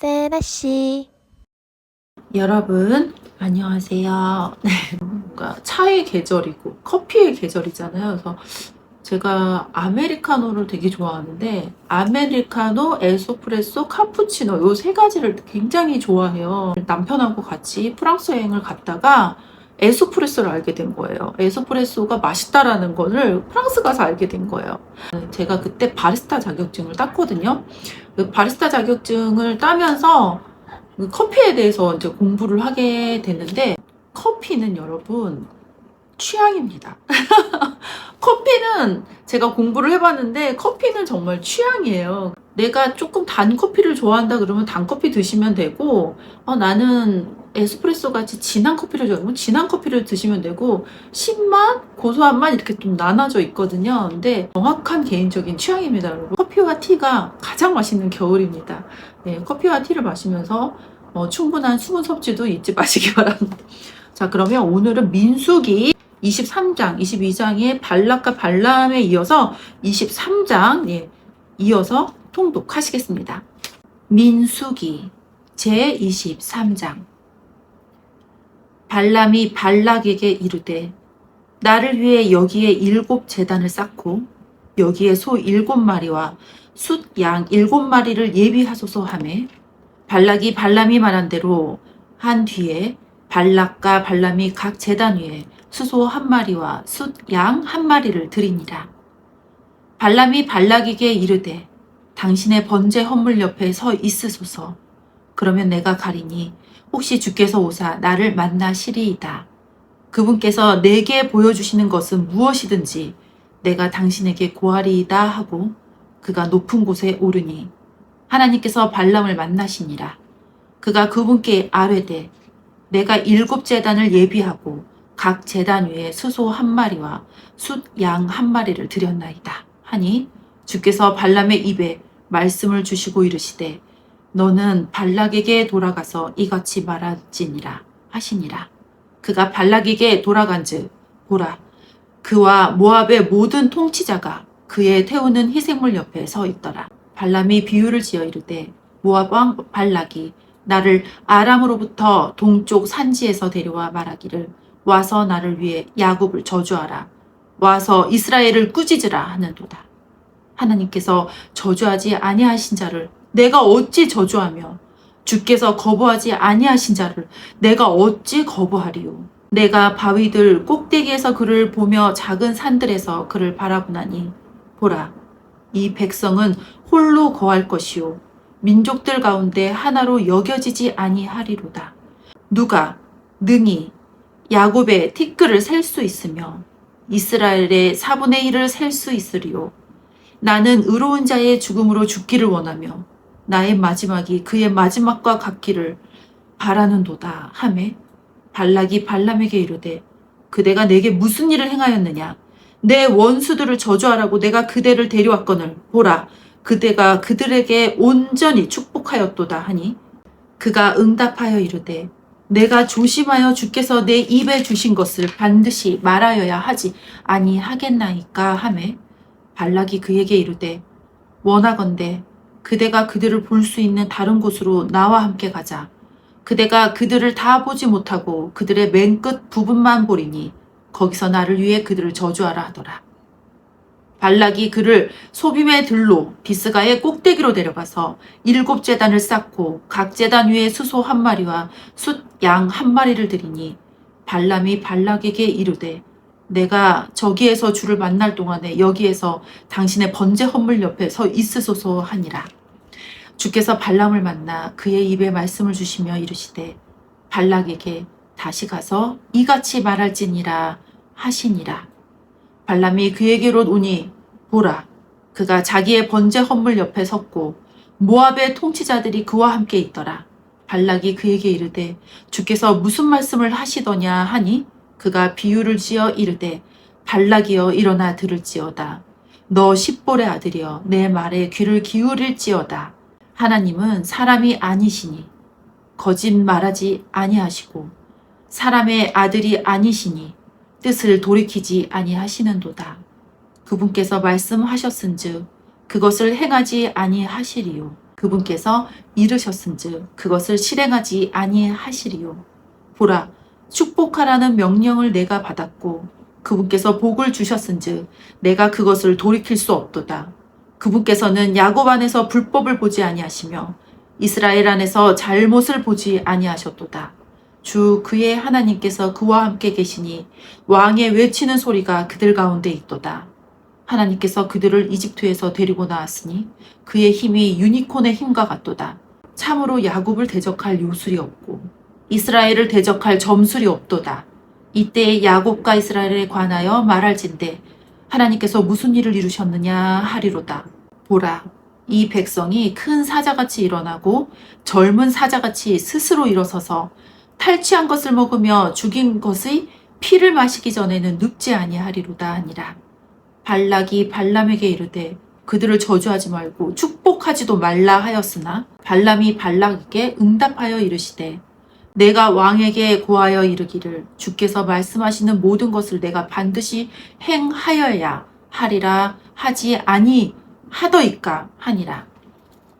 세라씨. 여러분 안녕하세요. 네, 뭔가 차의 계절이고 커피의 계절이잖아요. 그래서 제가 아메리카노를 되게 좋아하는데 아메리카노, 에스프레소, 카푸치노 요 세 가지를 굉장히 좋아해요. 남편하고 같이 프랑스 여행을 갔다가 에스프레소를 알게 된 거예요. 에스프레소가 맛있다라는 거를 프랑스 가서 알게 된 거예요. 제가 그때 바리스타 자격증을 땄거든요. 그 바리스타 자격증을 따면서 그 커피에 대해서 이제 공부를 하게 됐는데 커피는 여러분 취향입니다. 커피는 제가 공부를 해봤는데 커피는 정말 취향이에요. 내가 조금 단 커피를 좋아한다 그러면 단 커피 드시면 되고 어, 나는 에스프레소 같이 진한 커피를 좋아하면 진한 커피를 드시면 되고 신맛, 고소한 맛 이렇게 좀 나눠져 있거든요. 근데 정확한 개인적인 취향입니다, 여러분. 커피와 티가 가장 맛있는 겨울입니다. 네, 커피와 티를 마시면서 어, 충분한 수분 섭취도 잊지 마시기 바랍니다. 자, 그러면 오늘은 민수기 23장, 22장의 발락과 발람에 이어서 23장, 예, 이어서 통독하시겠습니다. 민수기 제23장 발람이 발락에게 이르되 나를 위해 여기에 일곱 재단을 쌓고 여기에 소 일곱 마리와 숫양 일곱 마리를 예비하소서 하매 발락이 발람이 말한 대로 한 뒤에 발락과 발람이 각 재단 위에 수소 한 마리와 숫 양 한 마리를 드리니라. 발람이 발락에게 이르되 당신의 번제 헌물 옆에 서 있으소서. 그러면 내가 가리니 혹시 주께서 오사 나를 만나시리이다. 그분께서 내게 보여주시는 것은 무엇이든지 내가 당신에게 고하리이다 하고 그가 높은 곳에 오르니 하나님께서 발람을 만나시니라. 그가 그분께 아뢰되 내가 일곱 재단을 예비하고 각 재단 위에 수소 한 마리와 숫 양 한 마리를 드렸나이다. 하니 주께서 발람의 입에 말씀을 주시고 이르시되 너는 발락에게 돌아가서 이같이 말할지니라 하시니라. 그가 발락에게 돌아간즉 보라 그와 모압의 모든 통치자가 그의 태우는 희생물 옆에 서 있더라. 발람이 비유를 지어 이르되 모압 왕 발락이 나를 아람으로부터 동쪽 산지에서 데려와 말하기를 와서 나를 위해 야곱을 저주하라. 와서 이스라엘을 꾸짖으라 하는도다. 하나님께서 저주하지 아니하신 자를 내가 어찌 저주하며 주께서 거부하지 아니하신 자를 내가 어찌 거부하리요. 내가 바위들 꼭대기에서 그를 보며 작은 산들에서 그를 바라보나니 보라 이 백성은 홀로 거할 것이요 민족들 가운데 하나로 여겨지지 아니하리로다. 누가 능히 야곱의 티끌을 셀 수 있으며 이스라엘의 4분의 1을 셀 수 있으리요. 나는 의로운 자의 죽음으로 죽기를 원하며 나의 마지막이 그의 마지막과 같기를 바라는도다. 하매 발락이 발람에게 이르되 그대가 내게 무슨 일을 행하였느냐? 내 원수들을 저주하라고 내가 그대를 데려왔거늘 보라 그대가 그들에게 온전히 축복하였도다 하니 그가 응답하여 이르되 내가 조심하여 주께서 내 입에 주신 것을 반드시 말하여야 하지 아니하겠나이까? 하매 발락이 그에게 이르되 원하건대 그대가 그들을 볼 수 있는 다른 곳으로 나와 함께 가자. 그대가 그들을 다 보지 못하고 그들의 맨 끝 부분만 보리니 거기서 나를 위해 그들을 저주하라 하더라. 발락이 그를 소빔의 들로 비스가의 꼭대기로 데려가서 일곱 재단을 쌓고 각 재단 위에 수소 한 마리와 숫 양 한 마리를 들이니 발람이 발락에게 이르되 내가 저기에서 주를 만날 동안에 여기에서 당신의 번제 헌물 옆에 서 있으소서 하니라. 주께서 발람을 만나 그의 입에 말씀을 주시며 이르시되 발락에게 다시 가서 이같이 말할지니라 하시니라. 발람이 그에게로 오니 보라 그가 자기의 번제 헌물 옆에 섰고 모압의 통치자들이 그와 함께 있더라. 발락이 그에게 이르되 주께서 무슨 말씀을 하시더냐 하니 그가 비유를 지어 이르되 발락이여 일어나 들을지어다. 너 십볼의 아들이여 내 말에 귀를 기울일지어다. 하나님은 사람이 아니시니 거짓 말하지 아니하시고 사람의 아들이 아니시니 뜻을 돌이키지 아니하시는도다. 그분께서 말씀하셨은즉 그것을 행하지 아니하시리요. 그분께서 이르셨은즉 그것을 실행하지 아니하시리요. 보라, 축복하라는 명령을 내가 받았고 그분께서 복을 주셨은즉 내가 그것을 돌이킬 수 없도다. 그분께서는 야곱 안에서 불법을 보지 아니하시며 이스라엘 안에서 잘못을 보지 아니하셨도다. 주 그의 하나님께서 그와 함께 계시니 왕의 외치는 소리가 그들 가운데 있도다. 하나님께서 그들을 이집트에서 데리고 나왔으니 그의 힘이 유니콘의 힘과 같도다. 참으로 야곱을 대적할 요술이 없고 이스라엘을 대적할 점술이 없도다. 이때 야곱과 이스라엘에 관하여 말할진대 하나님께서 무슨 일을 이루셨느냐 하리로다. 보라, 이 백성이 큰 사자같이 일어나고 젊은 사자같이 스스로 일어서서 탈취한 것을 먹으며 죽인 것의 피를 마시기 전에는 늙지 아니하리로다 하니라. 발락이 발람에게 이르되 그들을 저주하지 말고 축복하지도 말라 하였으나 발람이 발락에게 응답하여 이르시되 내가 왕에게 고하여 이르기를 주께서 말씀하시는 모든 것을 내가 반드시 행하여야 하리라 하지 아니 하더이까 하니라.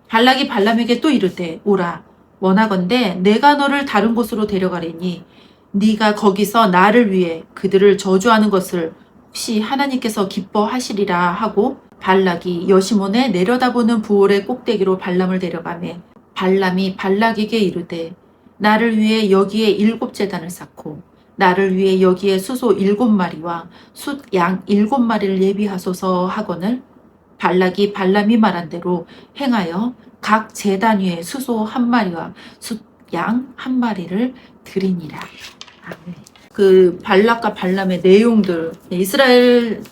발락이 발람에게 또 이르되 오라 원하건대 내가 너를 다른 곳으로 데려가리니 네가 거기서 나를 위해 그들을 저주하는 것을 혹시 하나님께서 기뻐하시리라 하고 발락이 여시몬에 내려다보는 부올의 꼭대기로 발람을 데려가매 발람이 발락에게 이르되 나를 위해 여기에 일곱 재단을 쌓고 나를 위해 여기에 수소 일곱 마리와 숫양 일곱 마리를 예비하소서 하거늘 발락이 발람이 말한 대로 행하여 각 재단 위에 수소 한 마리와 숫양 한 마리를 드리니라. 그 발락과 발람의 내용들 이스라엘을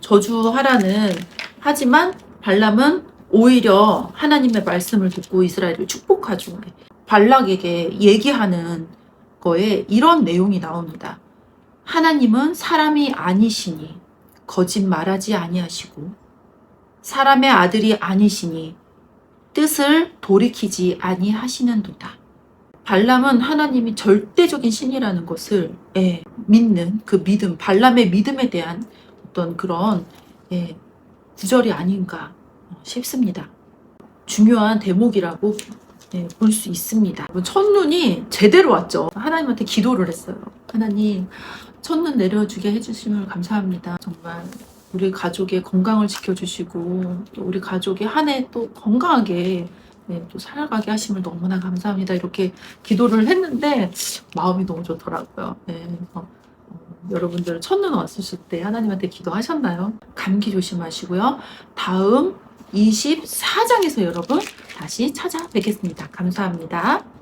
저주하라는 하지만 발람은 오히려 하나님의 말씀을 듣고 이스라엘을 축복하죠. 발락에게 얘기하는 거에 이런 내용이 나옵니다. 하나님은 사람이 아니시니 거짓말하지 아니하시고 사람의 아들이 아니시니 뜻을 돌이키지 아니하시는도다. 발람은 하나님이 절대적인 신이라는 것을 예, 믿는 그 믿음, 발람의 믿음에 대한 어떤 그런 예, 구절이 아닌가 싶습니다. 중요한 대목이라고 예, 볼수 있습니다. 첫눈이 제대로 왔죠. 하나님한테 기도를 했어요. 하나님, 첫눈 내려주게 해주심을 감사합니다. 정말 우리 가족의 건강을 지켜주시고 또 우리 가족이 한 해 또 건강하게 네, 또 살아가게 하심을 너무나 감사합니다. 이렇게 기도를 했는데 마음이 너무 좋더라고요. 네, 그래서 어, 여러분들 첫눈 왔으실 때 하나님한테 기도하셨나요? 감기 조심하시고요. 다음 24장에서 여러분 다시 찾아뵙겠습니다. 감사합니다.